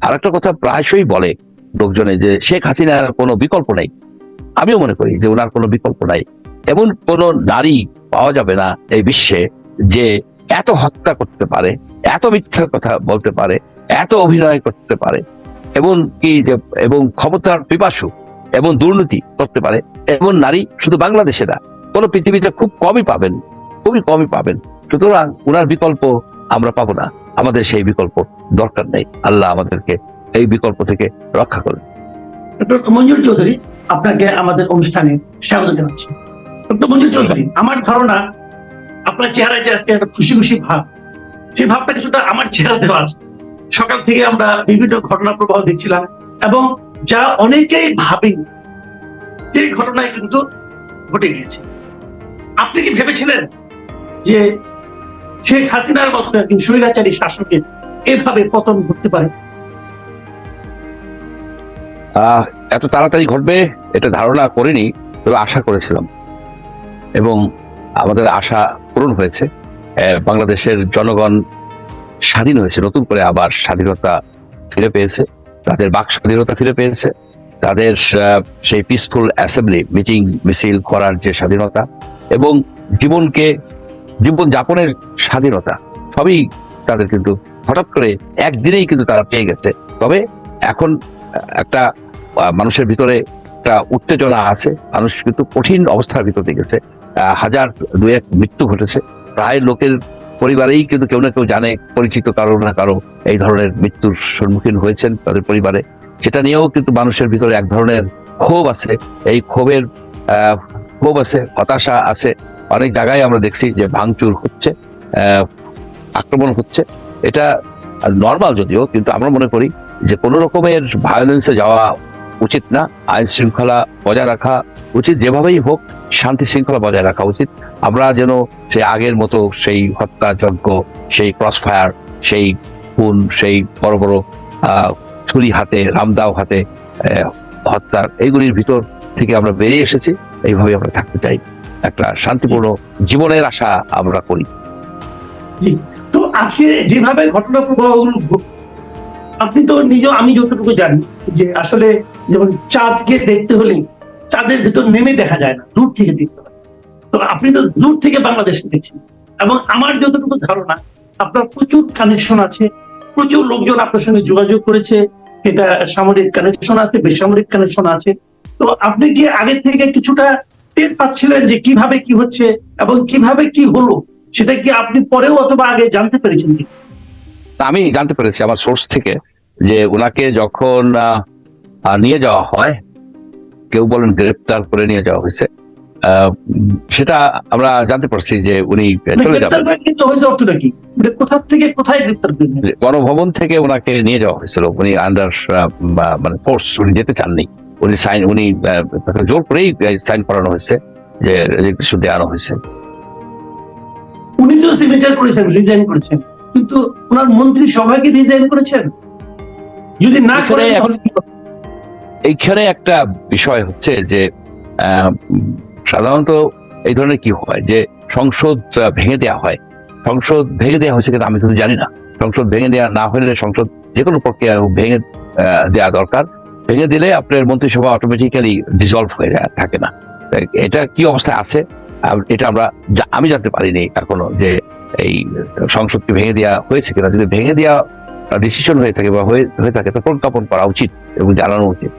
আর একটা কথা প্রায়শই বলে লোকজনে যে শেখ হাসিনার কোনো বিকল্প নাই। আমিও মনে করি যে ওনার কোনো বিকল্প নাই। এমন কোনো নারী পাওয়া যাবে না এই বিশ্বে যে এত হত্যা করতে পারে, এত মিথ্যার কথা বলতে পারে, এত অভিনয় করতে পারে এবং কি যে, এবং ক্ষমতার পিপাসু এবং দুর্নীতি করতে পারে, এমন নারী শুধু বাংলাদেশে না, কোনো পৃথিবীতে খুব কমই পাবেন, খুবই কমই পাবেন। সুতরাং ওনার বিকল্প আমরা পাবো না। আমাদের সেই বিকল্প দরকার নেই। আল্লাহ আমাদেরকে এই বিকল্প থেকে রক্ষা করুন। মঞ্জুর চৌধুরী আপনাকে আমাদের অনুষ্ঠানে স্বাগত জানাচ্ছি। মঞ্জুর চৌধুরী, আমার ধারণা আপনার চেহারায় যে আজকে একটা খুশি খুশি ভাব, সেই ভাবটা কিছুটা আমার আছে। সকাল থেকে আমরা বিভিন্ন ঘটনা প্রবাহ দেখছিলাম এবং যা অনেকেই ভাবেনি, সেই ঘটনায় কিন্তু ঘটে গিয়েছে। আপনি কি ভেবেছিলেন যে শেখ হাসিনার মতো একজন স্বৈরাচারী শাসকের এভাবে পতন ঘটতে পারে? এত তাড়াতাড়ি ঘটবে, এটা ধারণা করিনি, তবে আশা করেছিলাম। এবং আমাদের আশা পূরণ হয়েছে। বাংলাদেশের জনগণ স্বাধীন হয়েছে, নতুন করে আবার স্বাধীনতা ফিরে পেয়েছে। তাদের বাক স্বাধীনতা ফিরে পেয়েছে। তাদের সেই পিসফুল অ্যাসেম্বলি মিটিং মিছিল করার যে স্বাধীনতা এবং জীবনকে জীবন যাপনের স্বাধীনতা, সবই তাদের কিন্তু হঠাৎ করে একদিনেই কিন্তু তারা পেয়ে গেছে। তবে এখন একটা মানুষের ভিতরে একটা উত্তেজনা আছে, মানুষ কিন্তু কঠিন অবস্থার ভিতর দিয়ে গেছে। হাজার দু এক মৃত্যু ঘটেছে। প্রায় লোকের পরিবারেই কিন্তু কেউ না কেউ জানে, পরিচিত কারও না কারও এই ধরনের মৃত্যুর সম্মুখীন হয়েছেন তাদের পরিবারে। সেটা নিয়েও কিন্তু মানুষের ভিতরে এক ধরনের ক্ষোভ আছে। এই ক্ষোভের ক্ষোভ আছে, হতাশা আছে। অনেক জায়গায় আমরা দেখছি যে ভাঙচুর হচ্ছে আক্রমণ হচ্ছে। এটা নর্মাল যদিও, কিন্তু আমরা মনে করি যে কোনো রকমের ভায়োলেন্সে যাওয়া উচিত না। আইন শৃঙ্খলা বজায় রাখা উচিত, যেভাবেই হোক শান্তি শৃঙ্খলা বজায় রাখা উচিত। আমরা যেন সেই আগের মতো সেই হত্যাযজ্ঞ, সেই ক্রস ফায়ার সেই খুন, সেই বড় বড় ছুরি হাতে, রামদাও হাতে হত্যার, এইগুলির ভিতর থেকে আমরা বেরিয়ে এসেছি। এইভাবে আমরা থাকতে চাই। একটা শান্তিপূর্ণ জীবনের আশা আমরা করি। তো আজকে যেভাবে ঘটনা আপনি তো নিজে, আমি যতটুকু জানি যে আসলে যেমন চাঁদকে দেখতে হলে চাঁদের ভিতর নেমে দেখা যায় না, দূর থেকে দেখতে তো আপনি তো দূর থেকে বাংলাদেশে দেখছেন। এবং আমার যতটুকু ধারণা, আপনার প্রচুর কানেকশন আছে, প্রচুর লোকজন আপনার সঙ্গে যোগাযোগ করেছে, এটা সামরিক কানেকশন আছে, বেসামরিক কানেকশন আছে। তো আপনি কি আগে থেকে কিছুটা টের পাচ্ছিলেন যে কীভাবে কি হচ্ছে এবং কীভাবে কি হলো সেটা কি আপনি পরেও অথবা আগে জানতে পেরেছেন কি? আমি জানতে পেরেছি আমার সোর্স থেকে যে ওনাকে যখন নিয়ে যাওয়া হয় কেউ বলেন গ্রেপ্তার করে নিয়ে যাওয়া হয়েছে সেটা আমরা জানতে পারছি যে উনি মানে চলে যাবেন। মানে কোথা থেকে কোথায় গ্রেপ্তার গণভবন থেকে ওনাকে নিয়ে যাওয়া হয়েছিল উনি আন্ডার মানে ফোর্স উনি যেতে চাননি। উনি সাইন উনি জোর করেই সাইন করানো হয়েছে যে রেজিগনেশন দেওয়ানো হয়েছে। উনি তো সিগনেচার করেছেন রিজাইন করেছেন। কিন্তু ওনার মন্ত্রী সভাকে রিজাইন করেছেন? যদি না করে এখানে? এইখানে একটা বিষয় হচ্ছে যে সাধারণত এই ধরনের কি হয় যে সংসদ ভেঙে দেওয়া হয়। সংসদ ভেঙে দেওয়া হয়েছে কিনা আমি কিন্তু জানি না। সংসদ ভেঙে দেওয়া না হলে সংসদ যে কোনো প্রক্রিয়া ভেঙে দেওয়া দরকার। ভেঙে দিলে আপনার মন্ত্রিসভা অটোমেটিক্যালি ডিসলভ হয়ে যায়, থাকে না। এটা কি অবস্থায় আছে? এটা আমরা আমি জানতে পারিনি এখনও যে এই সংসদকে ভেঙে দেওয়া হয়েছে কিনা। যদি ভেঙে দেওয়া ডিসিশন হয়ে থাকে বা হয়ে থাকে তো প্রজ্ঞাপন করা উচিত এবং জানানো উচিত।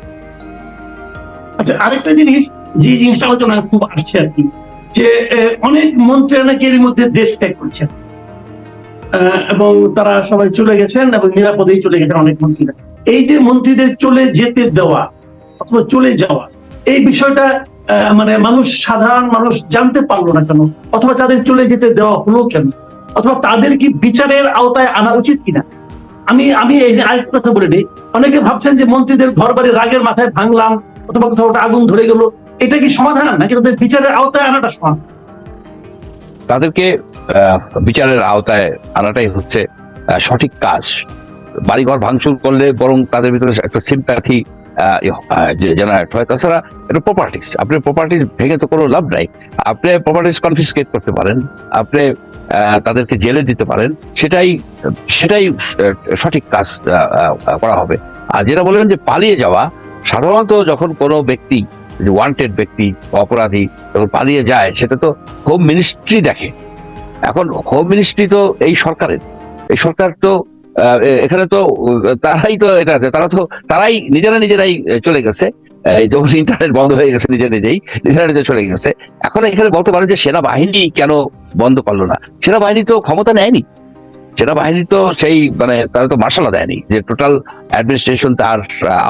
আচ্ছা আরেকটা জিনিস, যে জিনিসটা আলোচনা খুব আসছে আর কি, যে অনেক মন্ত্রীরা নাকি এর মধ্যে দেশ ত্যাগ করছেন। এবং তারা সবাই চলে গেছেন এবং নিরাপদেই চলে গেছেন অনেক মন্ত্রীরা। এই যে মন্ত্রীদের চলে যেতে দেওয়া অথবা চলে যাওয়া, এই বিষয়টা মানে মানুষ, সাধারণ মানুষ জানতে পারল না কেন? অথবা তাদের চলে যেতে দেওয়া হলো কেন? অথবা তাদের কি বিচারের আওতায় আনা উচিত কিনা? আমি আমি এই আরেকটা কথা বলে নিই। অনেকে ভাবছেন যে মন্ত্রীদের ঘর বাড়ি রাগের মাথায় ভাঙলাম অথবা কোথাও একটা আগুন ধরে গেল। এটা কি সমাধান? নাকি তাদের বিচারের আওতায় আনাটা সমাধান? তাদেরকে বিচারের আওতায় আনাটাই হচ্ছে সঠিক কাজ। বাড়িঘর ভাঙচুর করলে বরং তাদের ভিতরে একটা সিম্প্যাথি জেনারেট হয়। তাছাড়া এটা প্রপার্টিস আপনি প্রপার্টিস ভেঙে তো কোনো লাভ নাই। আপনি প্রপার্টিস কনফিসকেট করতে পারেন। আপনি তাদেরকে জেলে দিতে পারেন। সেটাই সেটাই সঠিক কাজ করা হবে। আর যেটা বললেন যে পালিয়ে যাওয়া, সাধারণত যখন কোনো ব্যক্তি ওয়ান্টেড ব্যক্তি অপরাধী যখন পালিয়ে যায়, সেটা তো হোম মিনিস্ট্রি দেখে। এখন হোম মিনিস্ট্রি তো এই সরকারের। এই সরকার তো এখানে তো, তারাই তো এটা তারা তো, তারাই নিজেরা নিজেরাই চলে গেছে। যখন ইন্টারনেট বন্ধ হয়ে গেছে নিজে নিজেই, নিজেরা নিজে চলে গেছে। এখন এখানে বলতে পারে যে সেনাবাহিনী কেন বন্ধ করল না? সেনাবাহিনী তো ক্ষমতা নেয়নি। সেনাবাহিনী তো সেই মানে তারা তো মার্শালা দেয়নি যে টোটাল অ্যাডমিনিস্ট্রেশন তার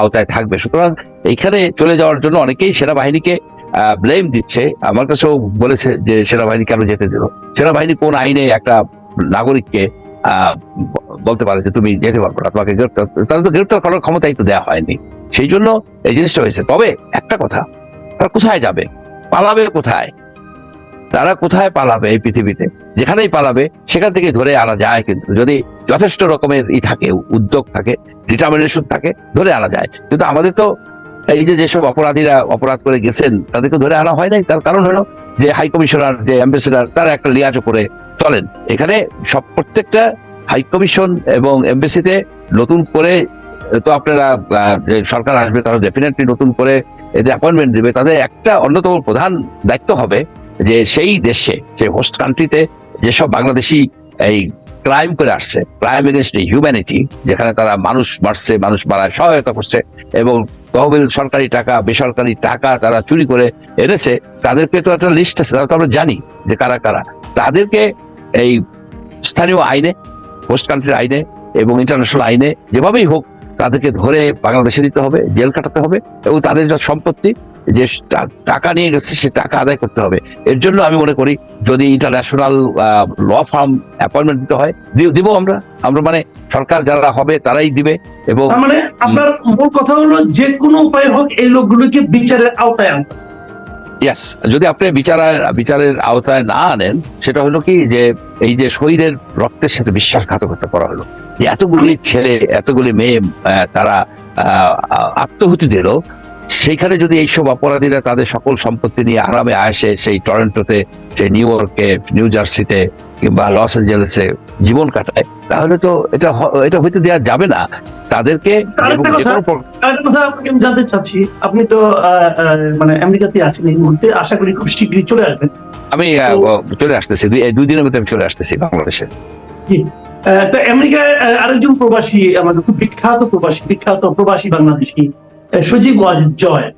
আওতায় থাকবে। সুতরাং এইখানে চলে যাওয়ার জন্য অনেকেই সেনাবাহিনীকে ব্লেম দিচ্ছে। আমার কাছেও বলেছে যে সেনাবাহিনী কেন যেতে দিল? সেনাবাহিনী কোন আইনে একটা নাগরিককে বলতে পারে যে তুমি যেতে পারবে না, তোমাকে গ্রেপ্তার তাদের তো গ্রেপ্তার করার ক্ষমতাই তো দেওয়া হয়নি। সেই জন্য এই জিনিসটা হয়েছে। তবে একটা কথা, তারা কোথায় যাবে? পালাবে কোথায়? তারা কোথায় পালাবে এই পৃথিবীতে? যেখানেই পালাবে, সেখান থেকে ধরে আনা যায় কিন্তু। যদি যথেষ্ট রকমের ই থাকে, উদ্যোগ থাকে ডিটারমিনেশন থাকে, ধরে আনা যায়। কিন্তু আমাদের তো এই যে যেসব অপরাধীরা অপরাধ করে গেছেন, তাদেরকে ধরে আনা হয় নাই? তার কারণ হলো যে হাই কমিশনার যে অ্যাম্বাসেডার তারা একটা লিয়াজ করে চলেন। এখানে সব প্রত্যেকটা হাই কমিশন এবং এমবেসিতে নতুন করে তো আপনারা সরকার আসবে, তারা ডেফিনেটলি নতুন করে এদের অ্যাপয়েন্টমেন্ট দিবে। তাদের একটা অন্যতম প্রধান দায়িত্ব হবে যে সেই দেশে যে হোস্ট কান্ট্রিতে যেসব বাংলাদেশি এই ক্রাইম করে আসছে ক্রাইম এগেনস্ট হিউম্যানিটি যেখানে তারা মানুষ মারছে মানুষ মারায় সহায়তা করছে এবং তহবিল, সরকারি টাকা, বেসরকারি টাকা তারা চুরি করে এনেছে, তাদেরকে তো একটা লিস্ট আছে, তারা তো আমরা জানি যে কারা কারা। তাদেরকে এই স্থানীয় আইনে হোস্ট কান্ট্রির আইনে এবং ইন্টারন্যাশনাল আইনে যেভাবেই হোক তাদেরকে ধরে বাংলাদেশে দিতে হবে, জেল কাটাতে হবে এবং তাদের যা সম্পত্তি, যে টাকা নিয়ে গেছে সে টাকা আদায় করতে হবে। এর জন্য আমি মনে করি যদি ইন্টারন্যাশনাল ল ফার্ম অ্যাপয়েন্টমেন্ট দিতে হয় দিব আমরা। আমরা মানে সরকার যারা হবে তারাই দিবে এবং মানে আপনার মূল কথা হলো যে কোনো উপায় হোক এই লোকগুলোকে বিচারের আওতায় আনতে। ইয়াস যদি আপনি বিচারের বিচারের আওতায় না আনেন, সেটা হলো কি যে এই যে শরীরের রক্তের সাথে বিশ্বাসঘাতকতা করা হলো। যে এতগুলি ছেলে, এতগুলি মেয়ে তারা আত্মহুতি দিল সেইখানে যদি এইসব অপরাধীরা তাদের সকল সম্পত্তি নিয়ে আরামে আসে সেই টরেন্টোতে সেই নিউ ইয়র্কে নিউ জার্সিতে কিংবা লস অ্যাঞ্জেলেসে জীবন কাটায় তাহলে তো এটা এটা হইতে দেওয়া যাবে না। তাদেরকে জানতে চাচ্ছি আপনি তো মানে আমেরিকাতে আছেন এই মুহূর্তে আশা করি খুব শীঘ্রই চলে আসবেন। আমি চলে আসতেছি দুই- দিনের মধ্যে আমি চলে আসতেছি বাংলাদেশে। আমেরিকায় আরেকজন প্রবাসী আমাদের খুব বিখ্যাত প্রবাসী বিখ্যাত প্রবাসী বাংলাদেশী সজীব জয়।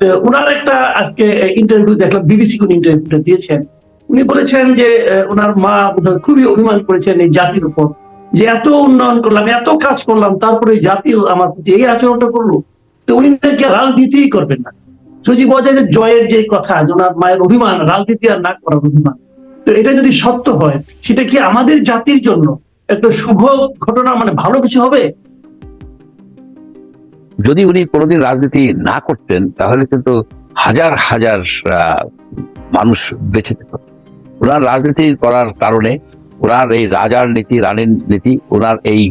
তো ওনার একটা আজকে ইন্টারভিউ দেখলাম বিবিসি কোন ইন্টারভিউটা দিয়েছেন। উনি বলেছেন যে ওনার মা খুবই অভিমান করেছেন এই জাতির উপর, যে এত উন্নয়ন করলাম, এত কাজ করলাম, তারপরে জাতি আমার প্রতি এই আচরণটা করল। তো উনি নাকি রাজনীতিই করবেন না। সজীব ওয়াজিদের জয়ের যে কথা, যে ওনার মায়ের অভিমান, রাজনীতি আর না করার অভিমান, তো এটা যদি সত্য হয়, সেটা কি আমাদের জাতির জন্য একটা শুভ ঘটনা মানে ভালো কিছু হবে? যদি উনি কোনোদিন রাজনীতি না করতেন, তাহলে কিন্তু হাজার হাজার মানুষ বেঁচে যেত। ওনার রাজনীতি করার কারণে ওনার এই রাজার নীতি, রানীর নীতি, ওনার এই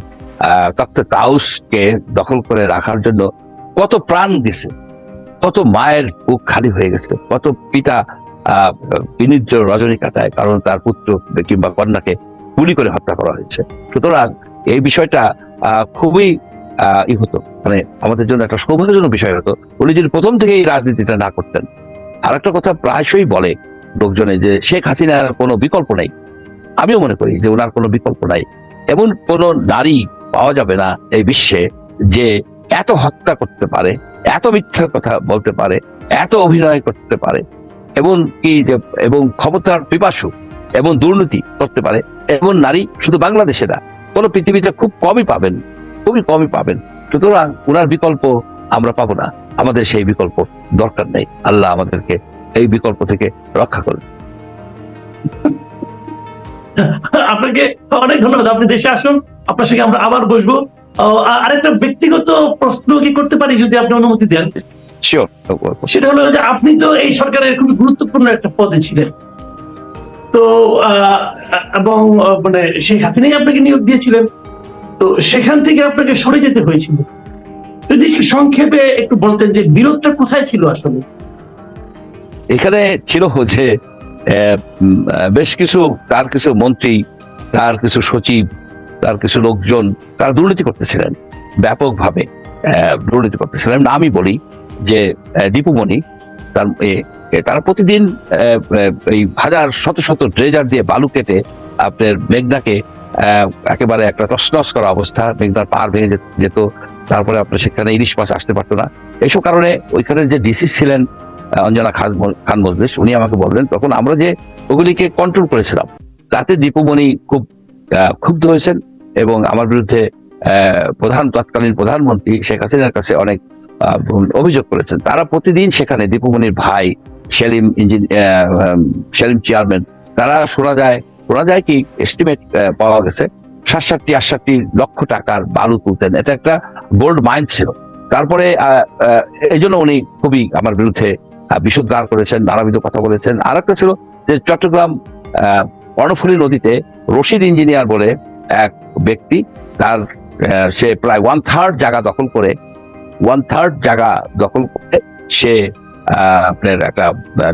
তক্ত তাউসকে দখল করে রাখার জন্য কত প্রাণ গেছে, কত মায়ের বুক খালি হয়ে গেছে, কত পিতা বিনিদ্র রজনী কাটায় কারণ তার পুত্র কিংবা কন্যাকে গুলি করে হত্যা করা হয়েছে। সুতরাং এই বিষয়টা খুবই ই হতো। মানে আমাদের জন্য একটা সৌভাগ্যজনক বিষয় হতো। উনি যদি প্রথম থেকে এই রাজনীতিটা না করতেন আর একটা কথা প্রায়শই বলে লোকজনে যে শেখ হাসিনার কোনো বিকল্প নেই। আমিও মনে করি যে ওনার কোনো বিকল্প নাই। এমন কোনো নারী পাওয়া যাবে না এই বিশ্বে যে এত হত্যা করতে পারে, এত মিথ্যার কথা বলতে পারে, এত অভিনয় করতে পারে এবং কি যে, এবং ক্ষমতার পিপাসু এবং দুর্নীতি করতে পারে, এমন নারী শুধু বাংলাদেশে না, কোনো পৃথিবীতে খুব কমই পাবেন। খুবই কমই পাবেন। সুতরাং ওনার বিকল্প আমরা পাবো না। আমাদের সেই বিকল্প দরকার নেই। আল্লাহ আমাদেরকে এই বিকল্প থেকে রক্ষা করুন। আপনাকে অনেক ধন্যবাদ। আপনি দেশে আসুন। আপনার সঙ্গে আমরা আবার বসবো। আরেকটা ব্যক্তিগত প্রশ্ন কি করতে পারি যদি আপনি অনুমতি দেন? সেটা হলো যে আপনি তো এই সরকারের খুবই গুরুত্বপূর্ণ একটা পদে ছিলেন। তো আহ, এবং মানে শেখ হাসিনাই আপনাকে নিয়োগ দিয়েছিলেন। তো সেখান থেকে আপনাকে সরে যেতে হয়েছিল। যদি সংক্ষেপে একটু বলতেন যে বিরোধটা কোথায় ছিল আসলে? এখানে ছিল আহ, বেশ কিছু তার কিছু মন্ত্রী তার কিছু সচিব তার কিছু লোকজন তারা দুর্নীতি করতেছিলেন ব্যাপকভাবে দুর্নীতি করতেছিলেন। আমি বলি যে দীপুমণি তার তারা প্রতিদিন এই হাজার শত শত ড্রেজার দিয়ে বালু কেটে আপনার মেঘনাকে একেবারে একটা তসনস করা অবস্থা। মেঘনার পার ভেঙে যেত- তারপরে আপনার সেখানে ইলিশ মাছ আসতে পারতো না। এইসব কারণে ওইখানে যে ডিসি ছিলেন অঞ্জনা খান খান মজলিস উনি আমাকে বললেন তখন আমরা যে ওগুলিকে কন্ট্রোল করেছিলাম তাতে দীপুমণি খুব ক্ষুব্ধ হয়েছেন এবং আমার বিরুদ্ধে প্রধান তৎকালীন প্রধানমন্ত্রী শেখ হাসিনার কাছে অনেক অভিযোগ করেছেন। তারা প্রতিদিন সেখানে দীপুমণির ভাই সেলিম ইঞ্জিন আহ, সেলিম চেয়ারম্যান তারা শোনা যায় শোনা যায় কি এস্টিমেট পাওয়া গেছে সাত সাতটি আটষট্টি লক্ষ টাকার বালু তুলতেন। এটা একটা গোল্ড মাইন ছিল। তারপরে এই জন্য উনি খুবই আমার বিরুদ্ধে বিশুদ্ধার করেছেন, নানাবিধ কথা বলেছেন। আর একটা ছিল যে চট্টগ্রাম কর্ণফুলী নদীতে রশিদ ইঞ্জিনিয়ার বলে এক ব্যক্তি, তার সে প্রায় ওয়ান থার্ড জায়গা দখল করে ওয়ান থার্ড জায়গা দখল করে সে আপনার একটা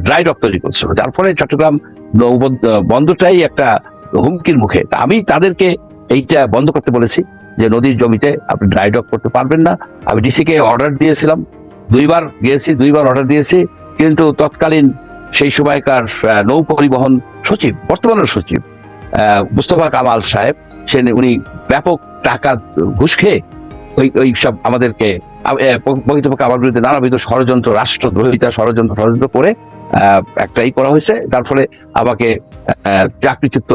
ড্রাই ডক তৈরি করছিল। যার ফলে চট্টগ্রাম বন্দরটাই একটা হুমকির মুখে। আমি তাদেরকে এইটা বন্ধ করতে বলেছি যে নদীর জমিতে আপনি ড্রাই ডক করতে পারবেন না। আমি ডিসি কে অর্ডার দিয়েছিলাম। দুইবার গিয়েছি, দুইবার অর্ডার দিয়েছি। কিন্তু তৎকালীন সেই সময়কার নৌ পরিবহন সচিব বর্তমানের সচিব মুস্তফা কামাল সাহেব, সে উনি ব্যাপক টাকা ঘুষ খেয়ে ওই ওই সব আমাদেরকে প্রকৃতপক্ষে আমার বিরুদ্ধে নানাবিধ ষড়যন্ত্র, রাষ্ট্রদ্রোহিতা, ষড়যন্ত্র ষড়যন্ত্র করে একটা ই করা হয়েছে। যার ফলে আমাকে চাকরিচ্যুত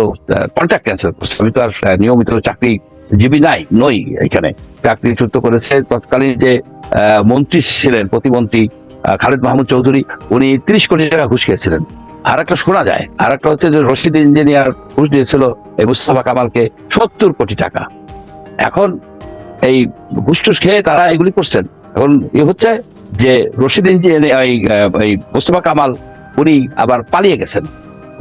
কন্ট্রাক্ট ক্যান্সেল করছে। আমি তো আর নিয়মিত চাকরিজীবী নাই, নই এখানে। চাকরিচ্যুত করেছে তৎকালীন যে মন্ত্রী ছিলেন, প্রতিমন্ত্রী খালেদ মাহমুদ চৌধুরী, উনি তিরিশ কোটি টাকা ঘুষ খেয়েছিলেন। আর একটা শোনা যায় আর একটা হচ্ছে যে রশিদ ইঞ্জিনিয়ার ঘুষ দিয়েছিল এই মুস্তফা কামালকে সত্তর কোটি টাকা। এখন এই ঘুষ খেয়ে তারা এগুলি করছেন। এখন এ হচ্ছে যে রশিদ ইঞ্জিনিয়ার এই মোস্তফা কামাল, উনি আবার পালিয়ে গেছেন।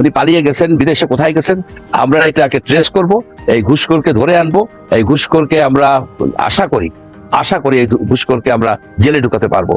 উনি পালিয়ে গেছেন, বিদেশে কোথায় গেছেন, আমরা এটাকে ট্রেস করব, এই ঘুষখোরকে ধরে আনব, এই ঘুষখোরকে আমরা আশা করি আশা করি এই ঘুষখোরকে আমরা জেলে ঢুকাতে পারব।